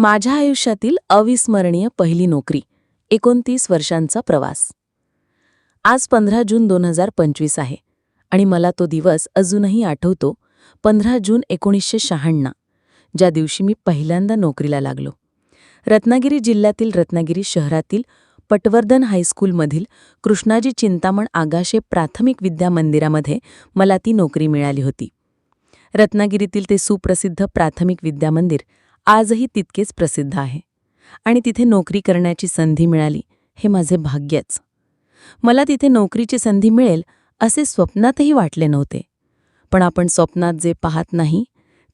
माझ्या आयुष्यातील अविस्मरणीय पहिली नोकरी एकोणतीस वर्षांचा प्रवास. आज पंधरा जून दोन हजार पंचवीस आहे आणि मला तो दिवस अजूनही आठवतो पंधरा जून एकोणीसशे शहाण्णव ज्या दिवशी मी पहिल्यांदा नोकरीला लागलो. रत्नागिरी जिल्ह्यातील रत्नागिरी शहरातील पटवर्धन हायस्कूलमधील कृष्णाजी चिंतामण आगाशे प्राथमिक विद्या मंदिरामध्ये मला ती नोकरी मिळाली होती. रत्नागिरीतील ते सुप्रसिद्ध प्राथमिक विद्या मंदिर आजही तितकेच प्रसिद्ध आहे. आणि तिथे नोकरी करण्याची संधी मिळाली हे माझे भाग्यच. मला तिथे नोकरीची संधी मिळेल असे स्वप्नातही वाटले नव्हते. पण आपण स्वप्नात जे पाहत नाही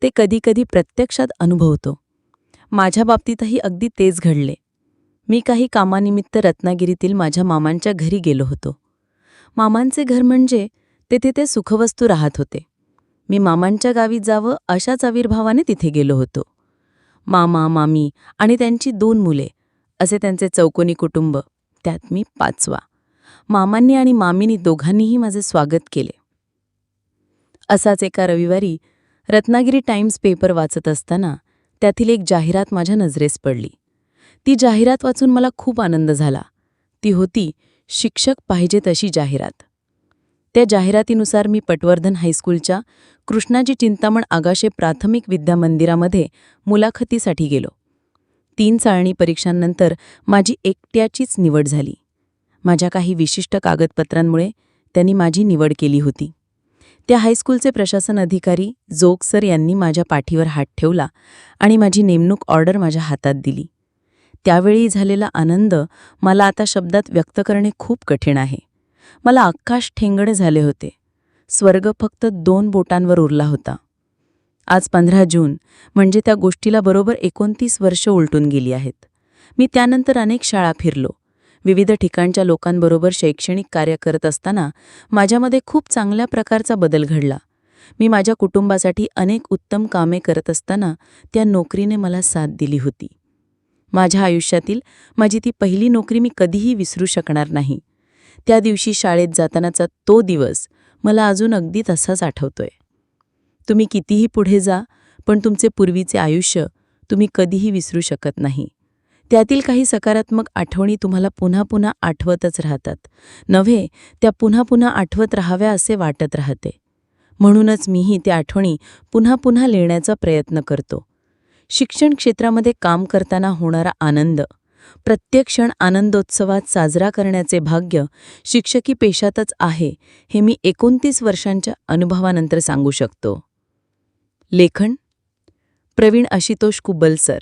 ते कधीकधी प्रत्यक्षात अनुभवतो. माझ्या बाबतीतही अगदी तेच घडले. मी काही कामानिमित्त रत्नागिरीतील माझ्या मामांच्या घरी गेलो होतो. मामांचे घर म्हणजे तेथे ते सुखवस्तू राहत होते. मी मामांच्या गावी जावं अशाच आविर्भावाने तिथे गेलो होतो. मामा मामी आणि त्यांची दोन मुले असे त्यांचे चौकोनी कुटुंब. त्यात मी पाचवा. मामांनी आणि मामीनी दोघांनीही माझे स्वागत केले. असाच एका रविवारी रत्नागिरी टाइम्स पेपर वाचत असताना त्यातील एक जाहिरात माझ्या नजरेस पडली. ती जाहिरात वाचून मला खूप आनंद झाला. ती होती शिक्षक पाहिजे तशी जाहिरात. त्या जाहिरातीनुसार मी पटवर्धन हायस्कूलच्या कृष्णाजी चिंतामण आगाशे प्राथमिक विद्या मंदिरामध्ये मुलाखतीसाठी गेलो. तीन चाळणी परीक्षांनंतर माझी एकट्याचीच निवड झाली. माझ्या काही विशिष्ट कागदपत्रांमुळे त्यांनी माझी निवड केली होती. त्या हायस्कूलचे प्रशासन अधिकारी जोग सर यांनी माझ्या पाठीवर हात ठेवला आणि माझी नेमणूक ऑर्डर माझ्या हातात दिली. त्यावेळी झालेला आनंद मला आता शब्दात व्यक्त करणे खूप कठीण आहे. मला आकाश ठेंगणे झाले होते. स्वर्ग फक्त दोन बोटांवर उरला होता. आज पंधरा जून म्हणजे त्या गोष्टीला बरोबर एकोणतीस वर्ष उलटून गेली आहेत. मी त्यानंतर अनेक शाळा फिरलो. विविध ठिकाणच्या लोकांबरोबर शैक्षणिक कार्य करत असताना माझ्यामध्ये खूप चांगल्या प्रकारचा बदल घडला. मी माझ्या कुटुंबासाठी अनेक उत्तम कामे करत असताना त्या नोकरीने मला साथ दिली होती. माझ्या आयुष्यातील माझी ती पहिली नोकरी मी कधीही विसरू शकणार नाही. त्या दिवशी शाळेत जातानाचा तो दिवस मला अजून अगदी तसाच आठवतोय. तुम्ही कितीही पुढे जा पण तुमचे पूर्वीचे आयुष्य तुम्ही कधीही विसरू शकत नाही. त्यातील काही सकारात्मक आठवणी तुम्हाला पुन्हा पुन्हा आठवतच राहतात. नव्हे त्या पुन्हा पुन्हा आठवत राहाव्या असे वाटत राहते. म्हणूनच मीही त्या आठवणी पुन्हा पुन्हा लिहिण्याचा प्रयत्न करतो. शिक्षण क्षेत्रामध्ये काम करताना होणारा आनंद प्रत्येक क्षण आनंदोत्सवात साजरा करण्याचे भाग्य शिक्षकी पेशातच आहे हे मी एकोणतीस वर्षांच्या अनुभवानंतर सांगू शकतो. लेखन प्रवीण आशितोष कुबल सर